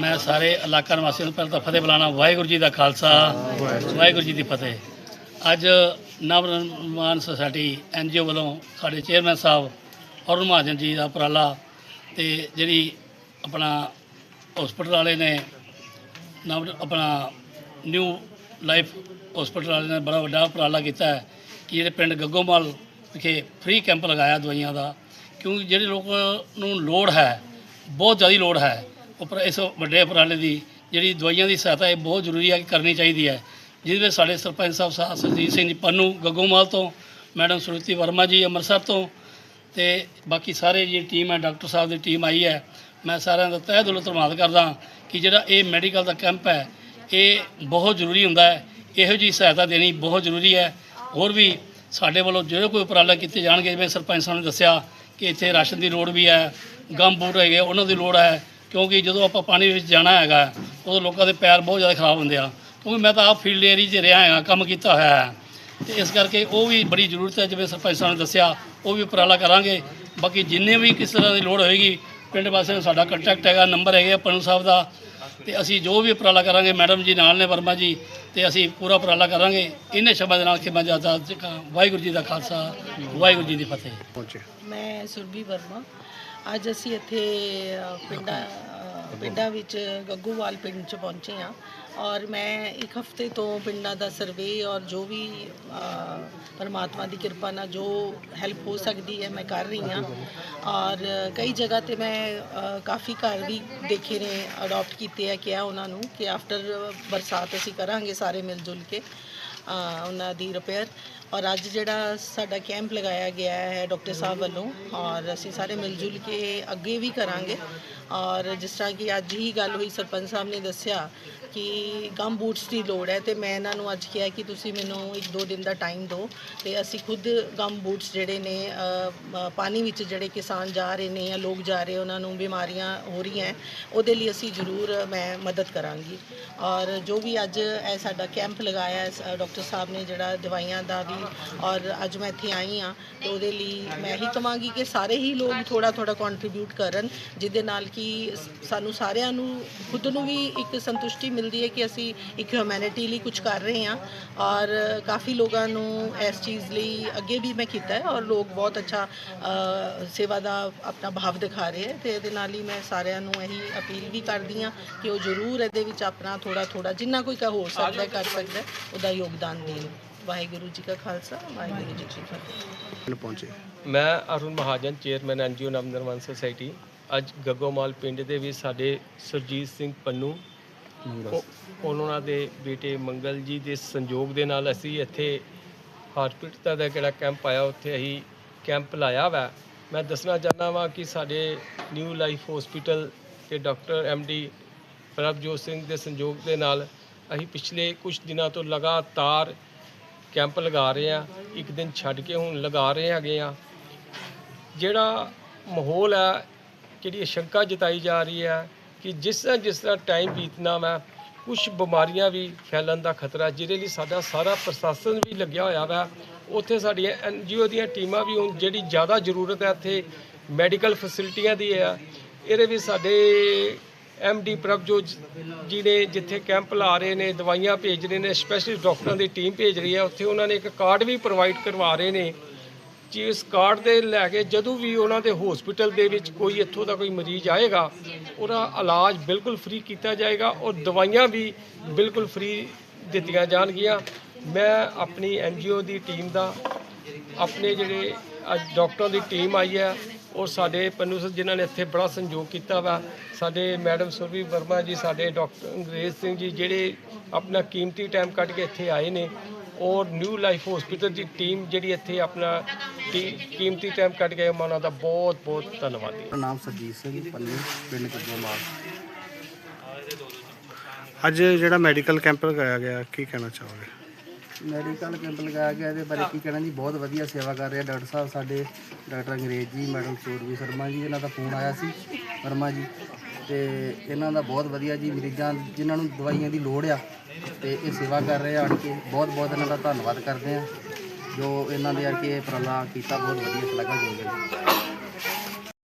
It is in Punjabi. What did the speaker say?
ਮੈਂ ਸਾਰੇ ਇਲਾਕਾ ਨਿਵਾਸੀਆਂ ਨੂੰ ਪਹਿਲਾਂ ਤਾਂ ਫਤਿਹ ਬੁਲਾਣਾ ਵਾਹਿਗੁਰੂ ਜੀ ਦਾ ਖਾਲਸਾ, ਵਾਹਿਗੁਰੂ ਜੀ ਦੀ ਫਤਿਹ। ਅੱਜ ਨਵ ਨਿਰਮਾਣ ਸੁਸਾਇਟੀ ਐਨਜੀਓ ਵੱਲੋਂ ਸਾਡੇ ਚੇਅਰਮੈਨ ਸਾਹਿਬ ਅਰੁਣ ਮਹਾਜਨ ਜੀ ਦਾ ਉਪਰਾਲਾ ਤੇ ਜਿਹੜੀ ਆਪਣਾ ਹਸਪੀਟਲ ਵਾਲੇ ਨੇ ਨਵ ਆਪਣਾ ਨਿਊ ਲਾਈਫ ਹਸਪੀਟਲ ਵਾਲੇ ਨੇ ਬੜਾ ਵੱਡਾ ਉਪਰਾਲਾ ਕੀਤਾ ਹੈ ਕਿ ਜਿਹੜੇ ਪਿੰਡ ਗੱਗੋਮਾਲ ਵਿਖੇ ਫ੍ਰੀ ਕੈਂਪ ਲਗਾਇਆ ਦਵਾਈਆਂ ਦਾ। ਕਿਉਂਕਿ ਜਿਹੜੇ ਲੋਕ ਨੂੰ ਲੋੜ ਹੈ, ਬਹੁਤ ਜ਼ਿਆਦਾ ਲੋੜ ਹੈ। ਉੱਪਰ ਇਸ ਵੱਡੇ ਉਪਰਾਲੇ ਦੀ ਜਿਹੜੀ ਦਵਾਈਆਂ ਦੀ ਸਹਾਇਤਾ ਇਹ ਬਹੁਤ ਜ਼ਰੂਰੀ ਹੈ ਕਿ ਕਰਨੀ ਚਾਹੀਦੀ ਹੈ। ਜਿਹਦੇ ਵਿੱਚ ਸਾਡੇ ਸਰਪੰਚ ਸਾਹਿਬ ਸਾ- ਸਰਜੀਤ ਸਿੰਘ ਜੀ ਪੰਨੂ, ਗੱਗੋਮਾਲ ਤੋਂ, ਮੈਡਮ ਸੁਰਤੀ ਵਰਮਾ ਜੀ, ਅੰਮ੍ਰਿਤਸਰ ਤੋਂ ਤੇ ਬਾਕੀ ਸਾਰੇ ਜੀ ਟੀਮ ਹੈ, ਡਾਕਟਰ ਸਾਹਿਬ ਦੀ ਟੀਮ ਆਈ ਹੈ। ਮੈਂ ਸਾਰਿਆਂ ਦਾ ਤਹਿ ਦਿਲੋਂ ਧੰਨਵਾਦ ਕਰਦਾ ਕਿ ਜਿਹੜਾ ਇਹ ਮੈਡੀਕਲ ਦਾ ਕੈਂਪ ਹੈ, ਇਹ ਬਹੁਤ ਜ਼ਰੂਰੀ ਹੁੰਦਾ ਹੈ। ਇਹੋ ਜੀ ਸਹਾਇਤਾ ਦੇਣੀ ਬਹੁਤ ਜ਼ਰੂਰੀ ਹੈ। ਹੋਰ ਵੀ ਸਾਡੇ ਵੱਲੋਂ ਜਿਹੜੇ ਕੋਈ ਉਪਰਾਲਾ ਕੀਤੇ ਜਾਣਗੇ, ਜਿਵੇਂ ਸਰਪੰਚ ਸਾਹਿਬ ਨੇ ਦੱਸਿਆ ਕਿ ਇੱਥੇ ਰਾਸ਼ਨ ਦੀ ਲੋੜ ਵੀ ਹੈ, ਗਮ ਬੂਟ ਹੈਗੇ ਉਹਨਾਂ ਦੀ ਲੋੜ ਹੈ। ਕਿਉਂਕਿ ਜਦੋਂ ਆਪਾਂ ਪਾਣੀ ਵਿੱਚ ਜਾਣਾ ਹੈਗਾ, ਉਦੋਂ ਲੋਕਾਂ ਦੇ ਪੈਰ ਬਹੁਤ ਜ਼ਿਆਦਾ ਖਰਾਬ ਹੁੰਦੇ ਆ। ਕਿਉਂਕਿ ਮੈਂ ਤਾਂ ਆਪ ਫੀਲਡ ਏਰੀਆ 'ਚ ਰਿਹਾ ਹਾਂ ਕੰਮ ਕੀਤਾ ਹੋਇਆ ਹੈ। ਤੇ ਇਸ ਕਰਕੇ ਉਹ ਵੀ ਬੜੀ ਜ਼ਰੂਰਤ ਹੈ, ਜਿਵੇਂ ਸਰਪੰਚ ਸਾਹਿਬ ਨੇ ਦੱਸਿਆ, ਉਹ ਵੀ ਉਪਰਾਲਾ ਕਰਾਂਗੇ। ਬਾਕੀ ਜਿੰਨੇ ਵੀ ਕਿਸ ਤਰ੍ਹਾਂ ਦੀ ਲੋੜ ਹੋਏਗੀ, ਪਿੰਡ ਵਾਸੀਆਂ ਨੂੰ ਸਾਡਾ ਕੰਟੈਕਟ ਹੈਗਾ, ਨੰਬਰ ਹੈਗਾ ਪੰਨੂ ਸਾਹਿਬ ਦਾ। ਤੇ ਅਸੀਂ ਜੋ ਵੀ ਉਪਰਾਲਾ ਕਰਾਂਗੇ, ਮੈਡਮ ਜੀ ਨਾਲ ਨੇ ਵਰਮਾ ਜੀ, ਤੇ ਅਸੀਂ ਪੂਰਾ ਉਪਰਾਲਾ ਕਰਾਂਗੇ। ਇਹਨੇ ਸ਼ਬਦਾਂ ਦੇ ਨਾਲ ਕਿ ਮੈਂ ਜ਼ਿਆਦਾ ਵਾਹਿਗੁਰੂ ਜੀ ਦਾ ਖਾਲਸਾ, ਵਾਹਿਗੁਰੂ ਜੀ ਦੀ ਫਤਿਹ। ਮੈਂ ਸੁਰਬੀ ਵਰਮਾ ਅੱਜ ਅਸੀਂ ਇੱਥੇ ਪਿੰਡਾਂ ਪਿੰਡਾਂ ਵਿੱਚ ਗੱਗੂਵਾਲ ਪਿੰਡ 'ਚ ਪਹੁੰਚੇ ਹਾਂ ਔਰ ਮੈਂ ਇੱਕ ਹਫ਼ਤੇ ਤੋਂ ਪਿੰਡਾਂ ਦਾ ਸਰਵੇ ਔਰ ਜੋ ਵੀ ਪਰਮਾਤਮਾ ਦੀ ਕਿਰਪਾ ਨਾਲ ਜੋ ਹੈਲਪ ਹੋ ਸਕਦੀ ਹੈ ਮੈਂ ਕਰ ਰਹੀ ਹਾਂ ਔਰ ਕਈ ਜਗ੍ਹਾ ਤੇ ਮੈਂ ਕਾਫੀ ਘਰ ਵੀ ਦੇਖੇ ਨੇ ਅਡਾਪਟ ਕੀਤੇ ਆ ਕਿਹਾ ਉਹਨਾਂ ਨੂੰ ਕਿ ਆਫਟਰ ਬਰਸਾਤ ਅਸੀਂ ਕਰਾਂਗੇ ਸਾਰੇ ਮਿਲ ਜੁਲ ਕੇ ਉਹਨਾਂ ਦੀ ਰਿਪੇਅਰ ਔਰ ਅੱਜ ਜਿਹੜਾ ਸਾਡਾ ਕੈਂਪ ਲਗਾਇਆ ਗਿਆ ਹੈ ਡਾਕਟਰ ਸਾਹਿਬ ਵੱਲੋਂ, ਔਰ ਅਸੀਂ ਸਾਰੇ ਮਿਲ ਜੁਲ ਕੇ ਅੱਗੇ ਵੀ ਕਰਾਂਗੇ। ਔਰ ਜਿਸ ਤਰ੍ਹਾਂ ਕਿ ਅੱਜ ਹੀ ਗੱਲ ਹੋਈ, ਸਰਪੰਚ ਸਾਹਿਬ ਨੇ ਦੱਸਿਆ ਕਿ ਗਮ ਬੂਟਸ ਦੀ ਲੋੜ ਹੈ ਤੇ ਮੈਂ ਇਹਨਾਂ ਨੂੰ ਅੱਜ ਕਿਹਾ ਕਿ ਤੁਸੀਂ ਮੈਨੂੰ ਇੱਕ ਦੋ ਦਿਨ ਦਾ ਟਾਈਮ ਦਿਓ ਤੇ ਅਸੀਂ ਖੁਦ ਗਮ ਬੂਟਸ ਜਿਹੜੇ ਨੇ ਪਾਣੀ ਵਿੱਚ ਜਿਹੜੇ ਕਿਸਾਨ ਜਾ ਰਹੇ ਨੇ ਜਾਂ ਲੋਕ ਜਾ ਰਹੇ ਉਹਨਾਂ ਨੂੰ ਬਿਮਾਰੀਆਂ ਹੋ ਰਹੀਆਂ ਉਹਦੇ ਲਈ ਅਸੀਂ ਜ਼ਰੂਰ ਮੈਂ ਮਦਦ ਕਰਾਂਗੀ। ਔਰ ਜੋ ਵੀ ਅੱਜ ਇਹ ਸਾਡਾ ਕੈਂਪ ਲਗਾਇਆ ਹੈ ਡਾਕਟਰ ਸਾਹਿਬ ਨੇ ਜਿਹੜਾ ਦਵਾਈਆਂ ਦਾ ਵੀ, ਔਰ ਅੱਜ ਮੈਂ ਇੱਥੇ ਆਈ ਹਾਂ, ਤੇ ਉਹਦੇ ਲਈ ਮੈਂ ਹੀ ਕਹਾਂਗੀ ਕਿ ਸਾਰੇ ਹੀ ਲੋਕ ਥੋੜਾ ਥੋੜਾ ਕੰਟਰੀਬਿਊਟ ਕਰਨ, ਜਿਹਦੇ ਨਾਲ ਕਿ ਸਾਨੂੰ ਸਾਰਿਆਂ ਨੂੰ, ਖੁਦ ਨੂੰ ਵੀ ਇੱਕ ਸੰਤੁਸ਼ਟੀ ਮਿਲਦੀ ਹੈ ਕਿ ਅਸੀਂ ਇੱਕ ਹਿਊਮੈਨਿਟੀ ਲਈ ਕੁਝ ਕਰ ਰਹੇ ਹਾਂ ਔਰ ਕਾਫੀ ਲੋਕਾਂ ਨੂੰ ਇਸ ਚੀਜ਼ ਲਈ ਅੱਗੇ ਵੀ ਮੈਂ ਕੀਤਾ ਹੈ ਔਰ ਲੋਕ ਬਹੁਤ ਅੱਛਾ ਸੇਵਾ ਦਾ ਆਪਣਾ ਭਾਵ ਦਿਖਾ ਰਹੇ ਹੈ ਤੇ ਇਹਦੇ ਨਾਲ ਹੀ ਮੈਂ ਸਾਰਿਆਂ ਨੂੰ ਇਹੀ ਅਪੀਲ ਵੀ ਕਰਦੀ ਹਾਂ ਕਿ ਉਹ ਜ਼ਰੂਰ ਇਹਦੇ ਵਿੱਚ ਆਪਣਾ ਥੋੜਾ ਥੋੜਾ ਜਿੰਨਾ ਕੋਈ ਕਾ ਹੋ ਸਕਦਾ ਹੈ, ਕਰ ਸਕਦਾ ਹੈ, ਉਹਦਾ ਯੋਗਦਾਨ ਦੇਣ। ਵਾਹਿਗੁਰੂ ਜੀ ਕਾ ਖਾਲਸਾ ਵਾਹਿਗੁਰੂ ਜੀ ਕੀ ਫਤਿਹ। ਪਹੁੰਚੇ? ਮੈਂ Arun Mahajan chairman NGO Nav Nirman society. ਅੱਜ ਗੱਗੋਮਾਲ ਪਿੰਡ ਦੇ ਵਿੱਚ ਸਾਡੇ ਸੁਰਜੀਤ ਸਿੰਘ ਪੰਨੂ ਉਹ- ਉਹਨਾਂ ਦੇ ਬੇਟੇ ਮੰਗਲ ਜੀ ਦੇ ਸੰਯੋਗ ਦੇ ਨਾਲ ਅਸੀਂ ਇੱਥੇ ਹਸਪੀਟਲ ਦਾ ਜਿਹੜਾ ਕੈਂਪ ਆਇਆ, ਉੱਥੇ ਅਸੀਂ ਕੈਂਪ ਲਾਇਆ ਵਾ। ਮੈਂ ਦੱਸਣਾ ਚਾਹੁੰਦਾ ਵਾਂ ਕਿ ਸਾਡੇ ਨਿਊ ਲਾਈਫ ਹਸਪੀਟਲ ਤੇ ਡਾਕਟਰ ਐਮਡੀ ਪ੍ਰਭਜੋਤ ਸਿੰਘ ਦੇ ਸੰਯੋਗ ਦੇ ਨਾਲ ਅਸੀਂ ਪਿਛਲੇ ਕੁਝ ਦਿਨਾਂ ਤੋਂ ਲਗਾਤਾਰ ਕੈਂਪ ਲਗਾ ਰਹੇ ਆ ਇੱਕ ਦਿਨ ਛੱਡ ਕੇ ਹੁਣ ਲਗਾ ਰਹੇ ਹੈਗੇ ਆ ਜਿਹੜਾ ਮਾਹੌਲ ਹੈ ਜਿਹੜੀ ਆਸ਼ੰਕਾ ਜਤਾਈ ਜਾ ਰਹੀ ਹੈ ਕਿ ਜਿਸ ਤਰ੍ਹਾਂ ਜਿਸ ਤਰ੍ਹਾਂ ਟਾਈਮ ਬੀਤਣਾ ਵਾ ਕੁਝ ਬਿਮਾਰੀਆਂ ਵੀ ਫੈਲਣ ਦਾ ਖਤਰਾ, ਜਿਹਦੇ ਲਈ ਸਾਡਾ ਸਾਰਾ ਪ੍ਰਸ਼ਾਸਨ ਵੀ ਲੱਗਿਆ ਹੋਇਆ ਵਾ, ਉੱਥੇ ਸਾਡੀਆਂ ਐਨਜੀਓ ਦੀਆਂ ਟੀਮਾਂ ਵੀ ਹੁਣ ਜਿਹੜੀ ਜ਼ਿਆਦਾ ਜ਼ਰੂਰਤ ਹੈ ਇੱਥੇ ਮੈਡੀਕਲ ਫੈਸਿਲਿਟੀਆਂ ਦੀ ਹੈ ਇਹਦੇ ਵੀ ਸਾਡੇ ਐਮਡੀ ਪ੍ਰਭਜੋਤ ਜੀ ਨੇ ਜਿੱਥੇ ਕੈਂਪ ਲਾ ਰਹੇ ਨੇ, ਦਵਾਈਆਂ ਭੇਜ ਰਹੇ ਨੇ ਸਪੈਸ਼ਲਿਸਟ ਡਾਕਟਰਾਂ ਦੀ ਟੀਮ ਭੇਜ ਰਹੀ ਹੈ, ਉੱਥੇ ਉਹਨਾਂ ਨੇ ਇੱਕ ਕਾਰਡ ਵੀ ਪ੍ਰੋਵਾਈਡ ਕਰਵਾ ਰਹੇ ਨੇ। ਜੇ ਇਸ ਕਾਰਡ ਦੇ ਲੈ ਕੇ ਜਦੋਂ ਵੀ ਉਹਨਾਂ ਦੇ ਹਸਪੀਟਲ ਦੇ ਵਿੱਚ ਕੋਈ ਇੱਥੋਂ ਦਾ ਕੋਈ ਮਰੀਜ਼ ਆਏਗਾ, ਉਹਦਾ ਇਲਾਜ ਬਿਲਕੁਲ ਫ੍ਰੀ ਕੀਤਾ ਜਾਏਗਾ ਔਰ ਦਵਾਈਆਂ ਵੀ ਬਿਲਕੁਲ ਫ੍ਰੀ ਦਿੱਤੀਆਂ ਜਾਣਗੀਆਂ। ਮੈਂ ਆਪਣੀ ਐਨਜੀਓ ਦੀ ਟੀਮ ਦਾ, ਆਪਣੇ ਜਿਹੜੇ ਅੱਜ ਡਾਕਟਰਾਂ ਦੀ ਟੀਮ ਆਈ ਹੈ ਔਰ ਸਾਡੇ ਪੰਨੂ ਸਰ ਜਿਨ੍ਹਾਂ ਨੇ ਇੱਥੇ ਬੜਾ ਸੰਯੋਗ ਕੀਤਾ ਵਾ, ਸਾਡੇ ਮੈਡਮ ਸੁਰਵੀ ਵਰਮਾ ਜੀ, ਸਾਡੇ ਡਾਕਟਰ ਅੰਗਰੇਜ਼ ਸਿੰਘ ਜੀ, ਜਿਹੜੇ ਆਪਣਾ ਕੀਮਤੀ ਟਾਈਮ ਕੱਢ ਕੇ ਇੱਥੇ ਆਏ ਨੇ ਔਰ ਨਿਊ ਲਾਈਫ ਹਸਪੀਟਲ ਦੀ ਟੀਮ ਜਿਹੜੀ ਇੱਥੇ ਆਪਣਾ ਟੀ- ਕੀਮਤੀ ਟਾਈਮ ਕੱਢ ਕੇ ਉਹਨਾਂ ਦਾ ਬਹੁਤ ਬਹੁਤ ਧੰਨਵਾਦੀ ਮੇਰਾ ਨਾਮ ਸਰਜੀਤ ਸਿੰਘ ਪੰਨੂ ਪਿੰਡ ਕੁੱਬੋਮਾਲ ਅੱਜ ਜਿਹੜਾ ਮੈਡੀਕਲ ਕੈਂਪ ਲਗਾਇਆ ਗਿਆ ਕੀ ਕਹਿਣਾ ਚਾਹੋਗੇ? ਮੈਡੀਕਲ ਕੈਂਪ ਲਗਾਇਆ ਗਿਆ ਇਹਦੇ ਬਾਰੇ ਕੀ ਕਹਿਣਾ ਜੀ? ਬਹੁਤ ਵਧੀਆ ਸੇਵਾ ਕਰ ਰਹੇ ਡਾਕਟਰ ਸਾਹਿਬ ਸਾਡੇ ਡਾਕਟਰ ਅੰਗਰੇਜ਼ ਜੀ ਮੈਡਮ ਸੂਰਵੀ ਸ਼ਰਮਾ ਜੀ ਇਹਨਾਂ ਦਾ ਫੋਨ ਆਇਆ ਸੀ। ਵਰਮਾ ਜੀ ਤੇ ਇਹਨਾਂ ਦਾ ਬਹੁਤ ਵਧੀਆ ਜੀ ਮਰੀਜ਼ਾਂ ਜਿਨ੍ਹਾਂ ਨੂੰ ਦਵਾਈਆਂ ਦੀ ਲੋੜ ਆ ਤੇ ਇਹ ਸੇਵਾ ਕਰ ਰਹੇ ਆ, ਆਣ ਕੇ ਬਹੁਤ ਬਹੁਤ ਇਹਨਾਂ ਦਾ ਧੰਨਵਾਦ ਕਰਦੇ ਆ, ਜੋ ਇਹਨਾਂ ਦੇ ਆ ਕੇ ਇਹ ਉਪਰਾਲਾ ਕੀਤਾ, ਬਹੁਤ ਵਧੀਆ ਸ਼ਲਾਘਾਯੋਗ ਹੈ ਜੀ